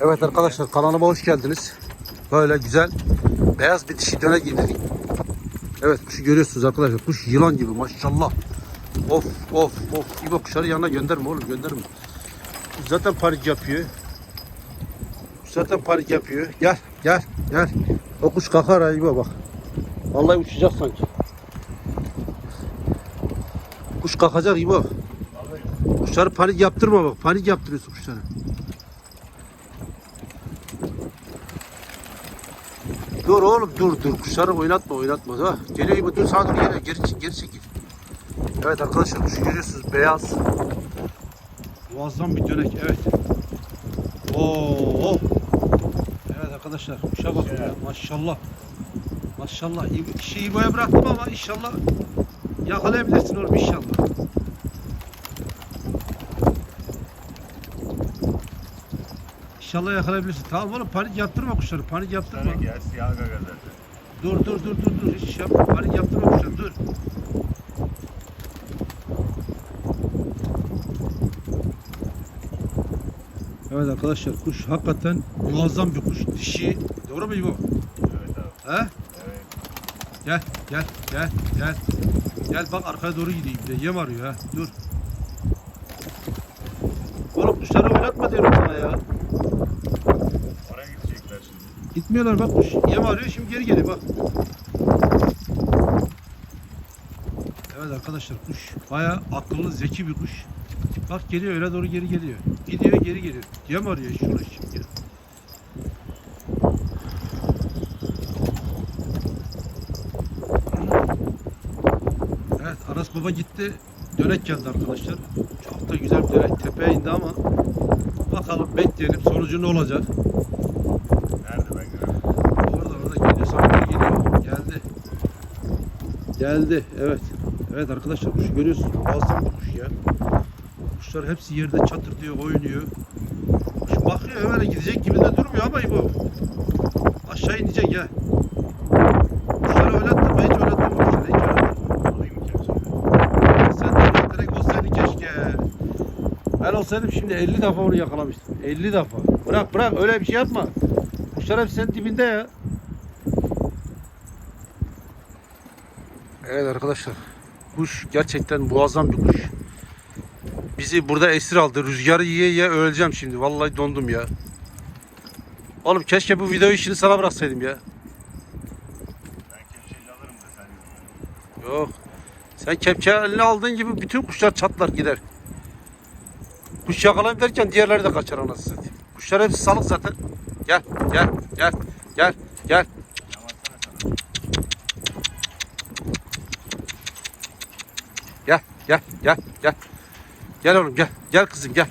Evet arkadaşlar kanalıma hoş geldiniz. Böyle güzel beyaz bir dişi dönek indirdik. Evet kuşu görüyorsunuz arkadaşlar. Kuş yılan gibi maşallah. Of of of. İbo kuşları yanına gönderme oğlum gönderme. Zaten panik yapıyor. Zaten panik yapıyor. Gel gel gel. O kuş kalkar ha İbo bak. Vallahi uçacak sanki. Kuş kalkacak İbo. Kuşları panik yaptırma bak. Panik yaptırıyorsun kuşları. Dur oğlum dur dur. Kuşları oynatma oynatma. Ha. Geliyor İbo dur sağa dur geliyor. Geri, geri çekil. Evet arkadaşlar kuşu görüyorsunuz. Beyaz. Muazzam bir dönek. Evet. Oo. Evet arkadaşlar kuşa bakın ya. Maşallah. Maşallah. İşi İbo'ya bıraktım ama inşallah yakalayabilirsin oğlum inşallah. İnşallah yakalayabilirsin. Tamam oğlum panik yaptırma kuşları. Panik yaptırma. Sana gel siyah gaga zaten. Dur dur dur dur dur. Hiç şey yapma. Panik yaptırma kuşları. Dur. Evet arkadaşlar kuş hakikaten muazzam bir kuş. Dişi. Doğru mu bu? Evet abi. He? Evet. Gel gel gel gel. Gel bak arkaya doğru gideyim de yem arıyor ha. Dur. Oğlum kuşları oynatma diyorum sana ya. Oraya gidecekler şimdi. Gitmiyorlar bak kuş yem arıyor şimdi geri geliyor bak. Evet arkadaşlar kuş baya akıllı zeki bir kuş. Bak geliyor öyle doğru geri geliyor. Gidiyor geri geliyor. Yem arıyor şurada şimdi. Evet Aras Baba gitti. Dönek geldi arkadaşlar. Çok da güzel bir dönek. Tepeye indi ama bakalım bekleyelim sonucu ne olacak. Nerede ben görüyorum. Orada orada geliyor sanki geliyor. Geldi. Geldi evet. Evet arkadaşlar kuşu görüyorsunuz. Muazzam bir kuş ya. Kuşlar hepsi yerde çatır diyor oynuyor. Kuş bakıyor öyle gidecek gibi de durmuyor ama bu. Aşağı inecek ya. Kuşları oynattırma hiç oynattırma kuşları hiç oynattırma. Alayım mı kepçeyi? Sen de direkt olsaydın keşke. Ben olsaydım şimdi 50 defa onu yakalamıştım. 50 defa. Bırak bırak öyle bir şey yapma. Kuşlar hep senin dibinde ya. Evet arkadaşlar. Kuş gerçekten muazzam bir kuş. Bizi burada esir aldı. Rüzgarı yiye yiye öleceğim şimdi. Vallahi dondum ya. Oğlum keşke bu video işini sana bıraksaydım ya. Ben kepçeyi alırım da Yok. Sen kepçe aldığın gibi bütün kuşlar çatlar gider. Kuş yakalayayım derken diğerleri de kaçar anasını satayım. Kuşlar hepsi salık zaten. Gel, gel, gel, gel, gel. Gel, gel, gel, gel. Gel oğlum gel. Gel kızım gel.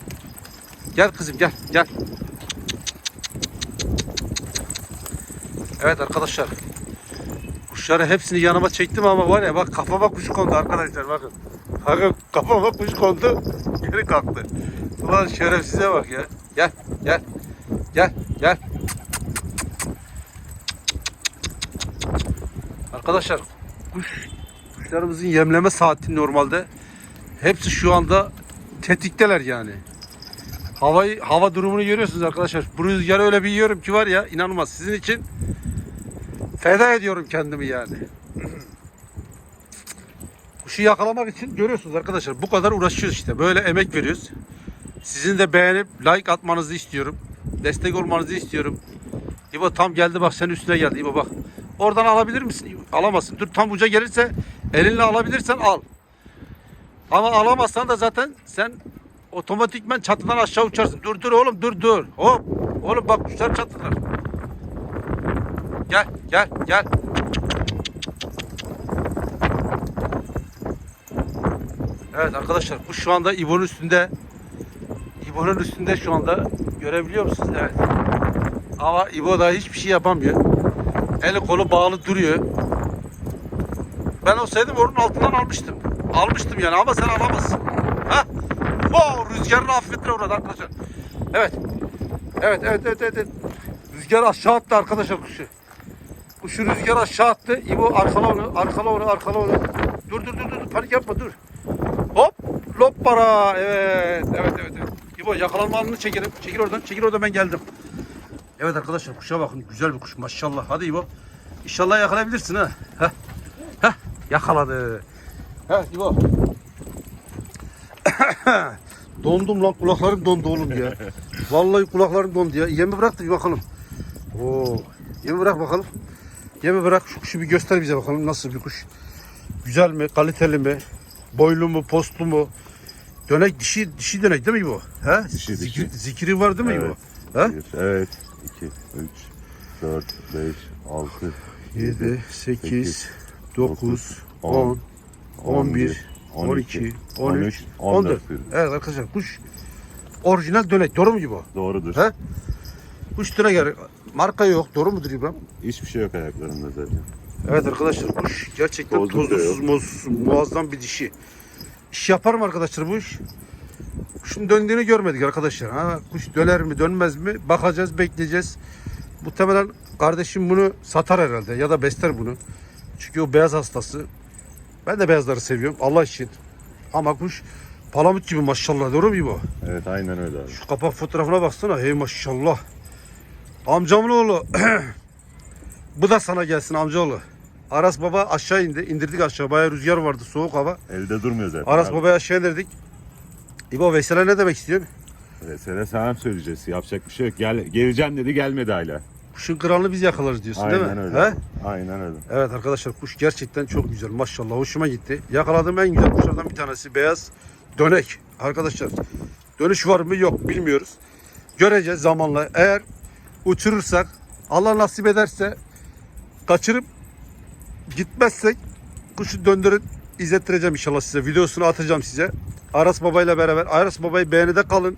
Gel kızım gel, gel. Evet arkadaşlar. Kuşları hepsini yanıma çektim ama var ya bak kafama kuş kondu arkadaşlar bakın. Bakın kafama kuş kondu. Geri kalktı. Ulan şerefsize bak ya. Gel, gel. Gel, gel. Arkadaşlar kuş kuşlarımızın yemleme saati normalde hepsi şu anda tetikteler yani. Havayı hava durumunu görüyorsunuz arkadaşlar. Bu rüzgarı öyle bir yiyorum ki var ya inanılmaz. Sizin için feda ediyorum kendimi yani. Kuşu yakalamak için görüyorsunuz arkadaşlar. Bu kadar uğraşıyoruz işte. Böyle emek veriyoruz. Sizin de beğenip like atmanızı istiyorum. Destek olmanızı istiyorum. İbo tam geldi bak senin üstüne geldi İbo bak. Oradan alabilir misin? Alamazsın. Dur tam uca gelirse elinle alabilirsen al. Ama alamazsan da zaten sen otomatikmen çatıdan aşağı uçarsın. Dur dur oğlum dur dur. Hop. Oğlum bak kuşlar çatılar. Gel gel gel. Evet arkadaşlar kuş şu anda İbo'nun üstünde. İbo'nun üstünde şu anda. Görebiliyor musunuz? Evet. Ama İbo da hiçbir şey yapamıyor. Eli kolu bağlı duruyor. Ben olsaydım onun altından almıştım. Almıştım yani ama sen alamazsın. Ha? Wow, rüzgarını affettir orada arkadaşlar. Evet. Evet, evet, evet, evet. evet. Rüzgar aşağı attı arkadaşlar kuşu. Kuşu rüzgar aşağı attı. İbo arkala onu, arkala onu, arkala onu. Dur, dur, dur, dur, panik yapma, dur. Hop, lop para. Evet, evet, evet, evet. İbo yakalanma anını çekelim. Çekil oradan. Çekil oradan ben geldim. Evet arkadaşlar kuşa bakın. Güzel bir kuş maşallah. Hadi İbo. İnşallah yakalayabilirsin ha. Heh. Heh. Yakaladı. Heh İbo. Dondum lan kulaklarım dondu oğlum ya. Vallahi kulaklarım dondu ya. Yemi bırak da bir bakalım. Oo. Yemi bırak bakalım. Yemi bırak şu kuşu bir göster bize bakalım nasıl bir kuş. Güzel mi, kaliteli mi, boylu mu, postlu mu? Dönek dişi dişi dönek değil mi bu? He? Dişi, dişi. zikri var değil mi Evet. bu? He? Evet. 2, 3, 4, 5, 6, 7, 8, 9, 10, 10, 11, 12, 13, 14. Evet arkadaşlar kuş orijinal dönek. Doğru mu bu? Doğrudur. He? Kuş dönek marka yok. Doğru mudur İbrahim? Hiçbir şey yok ayaklarında zaten. Evet arkadaşlar kuş gerçekten Tozluk da tozsuz mozsuz muazzam bir dişi. İş yapar mı arkadaşlar bu iş? Kuşun döndüğünü görmedik arkadaşlar. Ha, kuş döner mi dönmez mi bakacağız bekleyeceğiz. Muhtemelen kardeşim bunu satar herhalde ya da besler bunu. Çünkü o beyaz hastası. Ben de beyazları seviyorum Allah için. Ama kuş palamut gibi maşallah doğru mu bu? Evet aynen öyle abi. Şu kapak fotoğrafına baksana. Hey maşallah. Amcamın oğlu. Bu da sana gelsin amcaoğlu. Aras baba aşağı indi. İndirdik aşağı. Bayağı rüzgar vardı. Soğuk hava. Elde durmuyor zaten. Aras abi. baba'yı aşağı indirdik. İbo Veysel'e ne demek istiyorsun? Vesile sana söyleyeceğiz. Yapacak bir şey yok. Gel, geleceğim dedi gelmedi hala. Kuşun kralını biz yakalarız diyorsun değil mi? Aynen öyle. He? Aynen öyle. Evet arkadaşlar kuş gerçekten çok güzel. Maşallah hoşuma gitti. Yakaladığım en güzel kuşlardan bir tanesi beyaz dönek. Arkadaşlar dönüş var mı yok bilmiyoruz. Göreceğiz zamanla. Eğer uçurursak Allah nasip ederse kaçırıp gitmezsek kuşu döndürüp izlettireceğim inşallah size. Videosunu atacağım size. Aras Baba ile beraber. Aras Baba'yı beğenide kalın.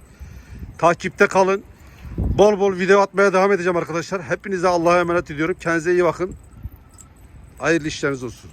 Takipte kalın. Bol bol video atmaya devam edeceğim arkadaşlar. Hepinize Allah'a emanet ediyorum. Kendinize iyi bakın. Hayırlı işleriniz olsun.